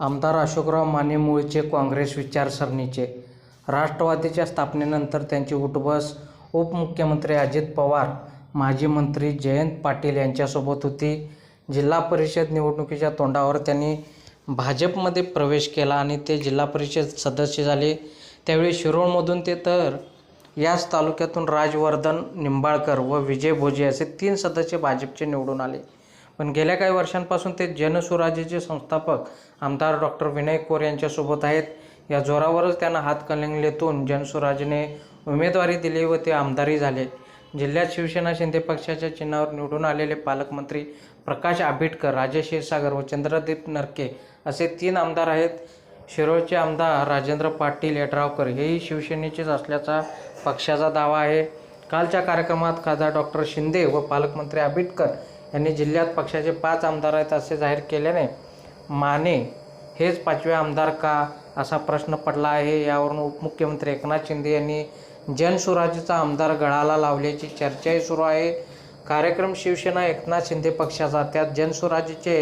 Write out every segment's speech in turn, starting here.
आमदार अशोकराव माने मूळचे काँग्रेस विचारसरणीचे. राष्ट्रवादीच्या स्थापनेनंतर त्यांची उठबस उपमुख्यमंत्री अजित पवार माजी मंत्री जयंत पाटील यांच्यासोबत होती. जिल्हा परिषद निवडणुकीच्या तोंडावर त्यांनी भाजपमध्ये प्रवेश केला आणि ते जिल्हा परिषद सदस्य झाले. त्यावेळी शिरोळमधून ते तर याच तालुक्यातून राजवर्धन निंबाळकर व विजय भोजे असे तीन सदस्य भाजपचे निवडून आले. पण गेल्या काही वर्षांपासून ते जनसुराज्याचे संस्थापक आमदार डॉक्टर विनय कोर यांच्यासोबत आहेत. या जोरावरच त्यांना हातकणंगलेतून जनसुराजने उमेदवारी दिली व ते आमदारही झाले. जिल्ह्यात शिवसेना शिंदे पक्षाच्या चिन्हावर निवडून आलेले पालकमंत्री प्रकाश आंबेडकर राजेश क्षीरसागर व चंद्रदीप नरके असे तीन आमदार आहेत. शिरोळचे आमदार राजेंद्र पाटील यड्रावकर हेही शिवसेनेचेच असल्याचा पक्षाचा दावा आहे. कालच्या कार्यक्रमात खासदार डॉक्टर शिंदे व पालकमंत्री आंबेडकर यांनी जिल्ह्यात पक्षाचे पाच आमदार आहेत असे जाहीर केल्याने माने हेच पाचवे आमदार का असा प्रश्न पडला आहे. यावरून उपमुख्यमंत्री एकनाथ शिंदे यांनी जनसुराज्याचा आमदार गळाला लावल्याची चर्चाही सुरू आहे. कार्यक्रम शिवसेना एकनाथ शिंदे पक्षाचा त्यात जनसुराज्याचे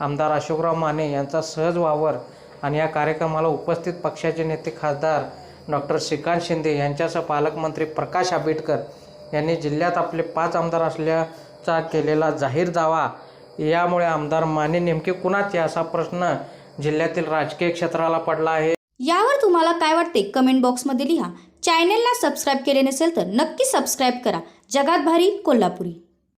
आमदार अशोकराव माने यांचा सहज वावर आणि या कार्यक्रमाला उपस्थित पक्षाचे नेते खासदार डॉक्टर श्रीकांत शिंदे यांच्यासह पालकमंत्री प्रकाश आंबेडकर यांनी जिल्ह्यात आपले पाच आमदार असल्या चा केलेला जाहीर दावा यामुळे आमदार माने नेमके कुणाचे असा प्रश्न जिल्ह्यातील राजकीय क्षेत्राला पडला आहे. यावर तुम्हाला काय वाटते? कमेंट बॉक्समध्ये लिहा. चॅनेलला सबस्क्राईब केले नसेल तर नक्की सबस्क्राईब करा. जगात भारी कोल्हापुरी.